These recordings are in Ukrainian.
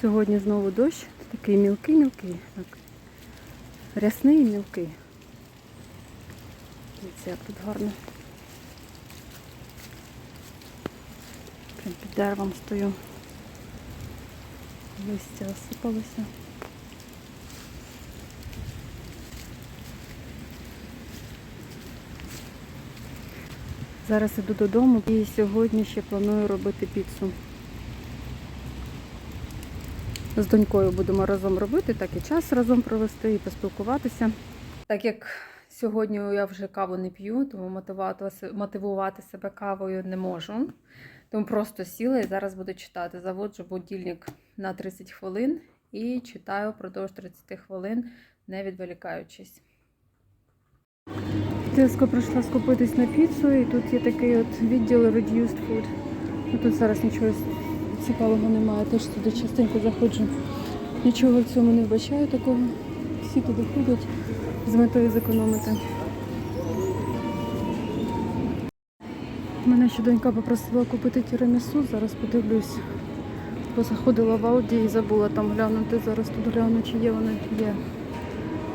Сьогодні знову дощ, такий мілкий-мілкий. Так. Рясний і мілкий. Дивіться, як тут гарно. Прям під деревом стою. Листя осипалося. Зараз іду додому і сьогодні ще планую робити піцу. З донькою будемо разом робити, так і час разом провести і поспілкуватися. Так як сьогодні я вже каву не п'ю, тому мотивувати, себе кавою не можу. Тому просто сіла і зараз буду читати. Заводжу будильник на 30 хвилин і читаю впродовж 30 хвилин, не відволікаючись. Тиско прийшла скупитись на піцу, і тут є такий от відділ Reduced Food. Ну, тут зараз нічого цікавого немає, теж туди частенько заходжу. Нічого в цьому не вбачаю такого. Всі туди ходять з метою зекономити. Мене ще донька попросила купити тірамісу, зараз подивлюсь. Бо заходила в Алді і забула там глянути. Зараз тут гляну, чи є воно є.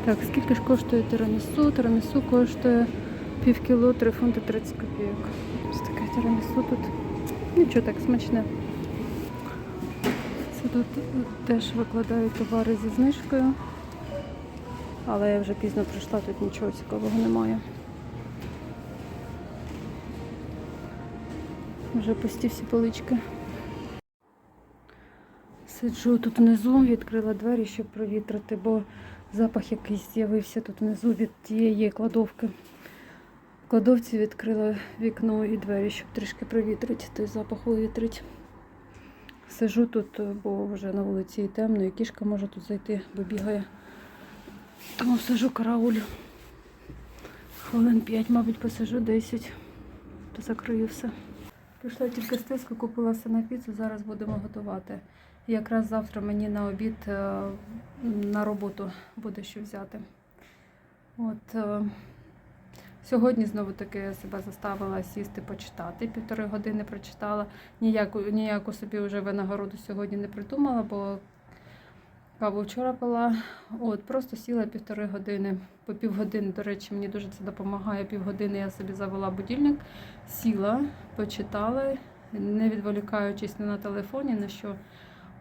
Так, скільки ж коштує тирамісу? Тирамісу коштує пів кіло, 3 фунти 30 копійок. Ось таке тирамісу тут. Нічого так смачне. Тут теж викладають товари зі знижкою. Але я вже пізно прийшла, тут нічого цікавого немає. Вже пусті всі полички. Сиджу тут внизу, відкрила двері, щоб провітрити, бо запах якийсь з'явився тут внизу від тієї кладовки. В кладовці відкрила вікно і двері, щоб трішки провітрити, той запах вивітрить. Сижу тут, бо вже на вулиці і темно, і кішка може тут зайти, бо бігає. Тому сижу караулю. Хвилин 5, мабуть, посижу 10, то закрию все. Прийшла тільки з тиску, купила все на піцу, зараз будемо готувати. Якраз завтра мені на обід е, на роботу буде що взяти. От е, сьогодні знову таки я себе заставила сісти почитати. Півтори години прочитала. Ніяку, ніяку собі вже винагороду сьогодні не придумала, бо каву вчора пила. От, просто сіла півтори години. По півгодини, до речі, мені дуже це допомагає. Півгодини я собі завела будильник, сіла, почитала, не відволікаючись не на телефоні, на що.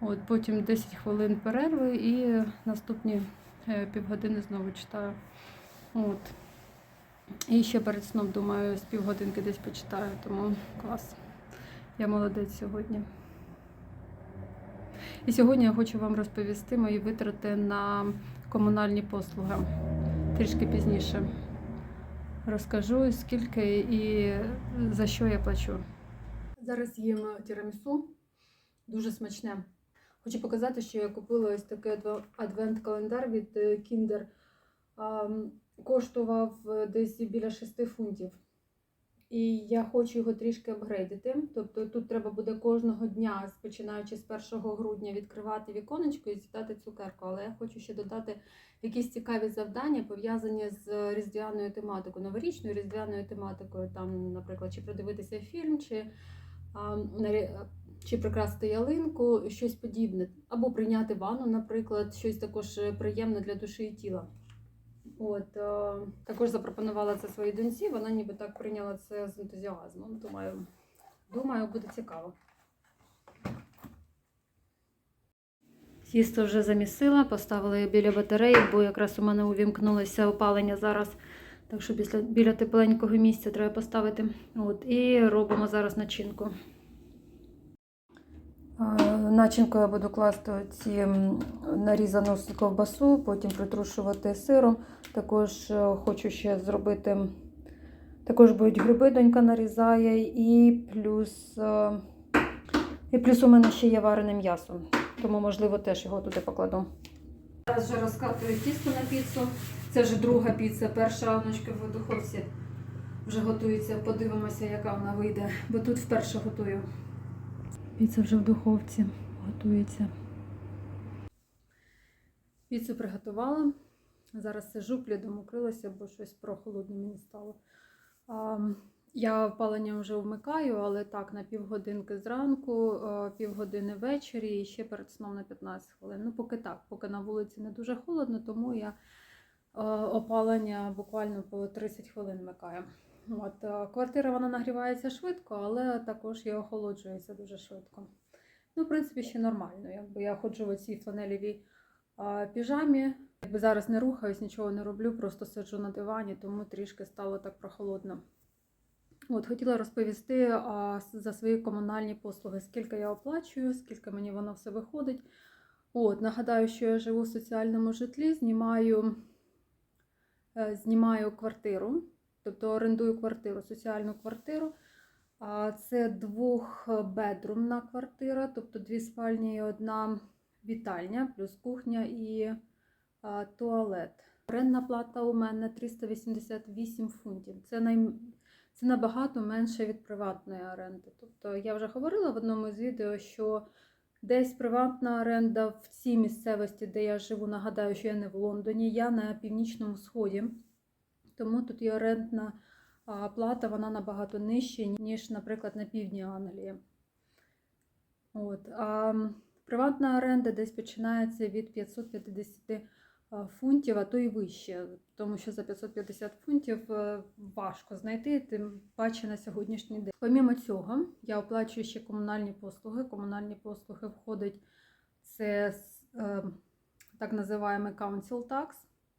От, потім 10 хвилин перерви і наступні е, півгодини знову читаю. От. І ще перед сном, думаю, з півгодинки десь почитаю, тому клас. Я молодець сьогодні. І сьогодні я хочу вам розповісти мої витрати на комунальні послуги. Трішки пізніше розкажу, скільки і за що я плачу. Зараз їм тірамісу, дуже смачне. Хочу показати, що я купила ось такий адвент-календар від е, Kinder. Коштував е, десь біля 6 фунтів. І я хочу його трішки апгрейдити. Тобто тут треба буде кожного дня, починаючи з 1 грудня, відкривати віконечко і з'їдати цукерку. Але я хочу ще додати якісь цікаві завдання, пов'язані з різдвяною тематикою, новорічною різдвяною тематикою. Там, наприклад, чи продивитися фільм, чи, а, чи прикрасити ялинку, щось подібне. Або прийняти ванну, наприклад, щось також приємне для душі і тіла. От, е, також запропонувала це своїй доньці, вона ніби так прийняла це з ентузіазмом. Думаю, думаю, буде цікаво. Тісто вже замісила, поставила її біля батареї, бо якраз у мене увімкнулося опалення зараз. Так що після, біля тепленького місця треба поставити. От, і робимо зараз начинку. Начинку я буду класти ці нарізану ковбасу, потім притрушувати сиром. Також е, хочу ще зробити. Також будуть гриби, донька нарізає, і плюс, е, і плюс у мене ще є варене м'ясо, тому, можливо, теж його туди покладу. Зараз вже розкатую тісто на піцу. Це вже друга піца, перша оночка в духовці вже готується. Подивимося, яка вона вийде, бо тут вперше готую. Піца вже в духовці готується. Піцу приготувала. Зараз сижу, плідом укрилася, бо щось прохолодно мені стало. Я опалення вже вмикаю, але так, на півгодинки зранку, півгодини ввечері і ще перед сном на 15 хвилин. Ну, поки так, поки на вулиці не дуже холодно, тому я опалення буквально по 30 хвилин вмикаю. От, квартира вона нагрівається швидко, але також і охолоджується дуже швидко. Ну, в принципі, ще нормально. Якби я ходжу в цій фланелевій е, піжамі. Якби зараз не рухаюсь, нічого не роблю, просто сиджу на дивані, тому трішки стало так прохолодно. От, хотіла розповісти а, за свої комунальні послуги, скільки я оплачую, скільки мені воно все виходить. От, нагадаю, що я живу в соціальному житлі, знімаю, е, знімаю квартиру, тобто орендую квартиру, соціальну квартиру. Це двохбедрумна квартира, тобто дві спальні і одна вітальня, плюс кухня і туалет. Орендна плата у мене 388 фунтів. Це най... Це набагато менше від приватної оренди. Тобто я вже говорила в одному з відео, що десь приватна оренда в цій місцевості, де я живу, нагадаю, що я не в Лондоні, я на північному сході. Тому тут і орендна а, плата вона набагато нижча, ніж, наприклад, на півдні Англії. От. А приватна оренда десь починається від 550 фунтів, а то і вище, тому що за 550 фунтів е, важко знайти, тим паче на сьогоднішній день. Помімо цього, я оплачую ще комунальні послуги. Комунальні послуги входить це е, так називаємо council tax,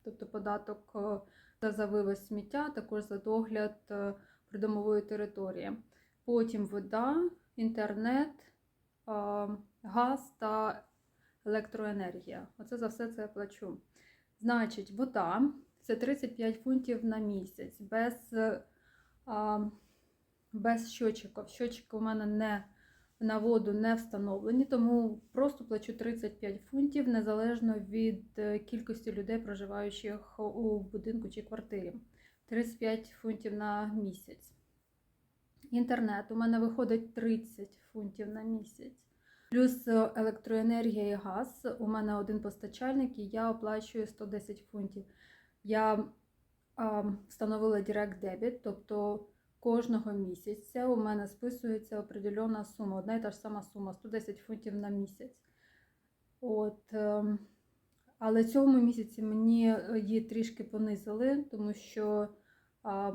тобто податок е, та за вивез сміття, також за догляд е, придомової території. Потім вода, інтернет, е, газ та електроенергія. Оце за все це я плачу. Значить, вода це 35 фунтів на місяць без, е, без щочиків. Щочики у мене не на воду не встановлені, тому просто плачу 35 фунтів незалежно від е, кількості людей, проживаючих у будинку чи квартирі. 35 фунтів на місяць. Інтернет у мене виходить 30 фунтів на місяць. Плюс е, електроенергія і газ. У мене один постачальник, і я оплачую 110 фунтів. Я а, встановила Direct Debit, тобто кожного місяця у мене списується определена сума, одна і та ж сама сума 110 фунтів на місяць. От, ем, але цьому місяці мені е, її трішки понизили, тому що а,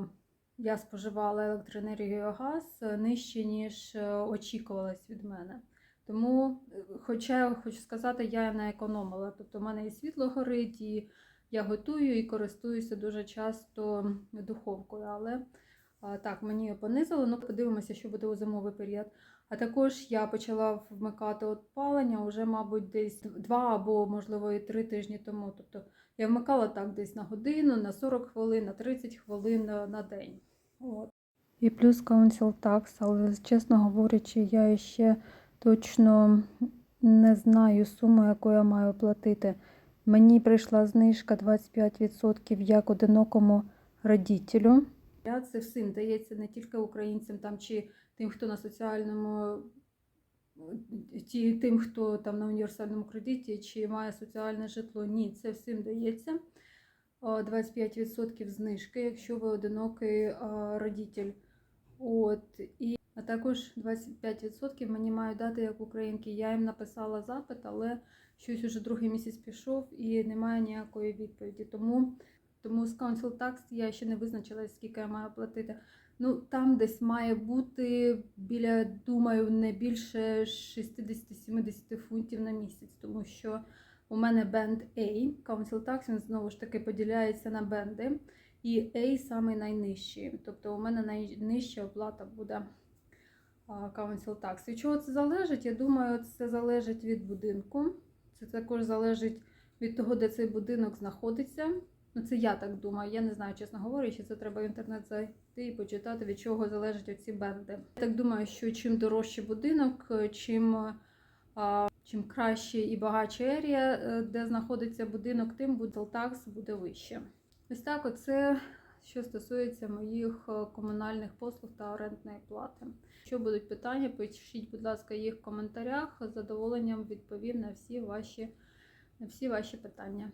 я споживала електроенергію газ е, нижче, ніж е, очікувалось від мене. Тому, хоча хочу сказати, я не економила. Тобто, в мене і світло горить, і я готую і користуюся дуже часто духовкою. Але так, мені понизило. Ну, подивимося, що буде у зимовий період. А також я почала вмикати опалення вже, мабуть, десь два або, можливо, і три тижні тому. Тобто я вмикала так десь на годину, на 40 хвилин, на 30 хвилин на на день. От. І плюс Council Tax, але чесно говорячи, я ще точно не знаю суму, яку я маю платити. Мені прийшла знижка 25% як одинокому родителю. Це всім дається не тільки українцям там чи тим, хто на соціальному, ті, тим, хто там на універсальному кредиті чи має соціальне житло. Ні, це всім дається. 25% знижки, якщо ви одинокий родитель. От, і а також 25% мені мають дати як українки. Я їм написала запит, але щось уже другий місяць пішов і немає ніякої відповіді. Тому, тому з Council Tax я ще не визначила, скільки я маю платити. Ну, там десь має бути біля, думаю, не більше 60-70 фунтів на місяць, тому що у мене бенд A, Council Tax, він знову ж таки поділяється на бенди. І A саме найнижчий. Тобто у мене найнижча оплата буде Council Tax. Від чого це залежить? Я думаю, це залежить від будинку. Це також залежить від того, де цей будинок знаходиться. Ну, це я так думаю. Я не знаю, чесно говорячи, це треба в інтернет зайти і почитати, від чого залежать оці бенди. Я так думаю, що чим дорожчий будинок, чим, а, чим краще і багатша ерія, е, де знаходиться будинок, тим Council буде вище. Ось так, оце що стосується моїх е, комунальних послуг та орендної плати. Якщо будуть питання, пишіть, будь ласка, їх в коментарях. З задоволенням відповім на всі ваші, на всі ваші питання.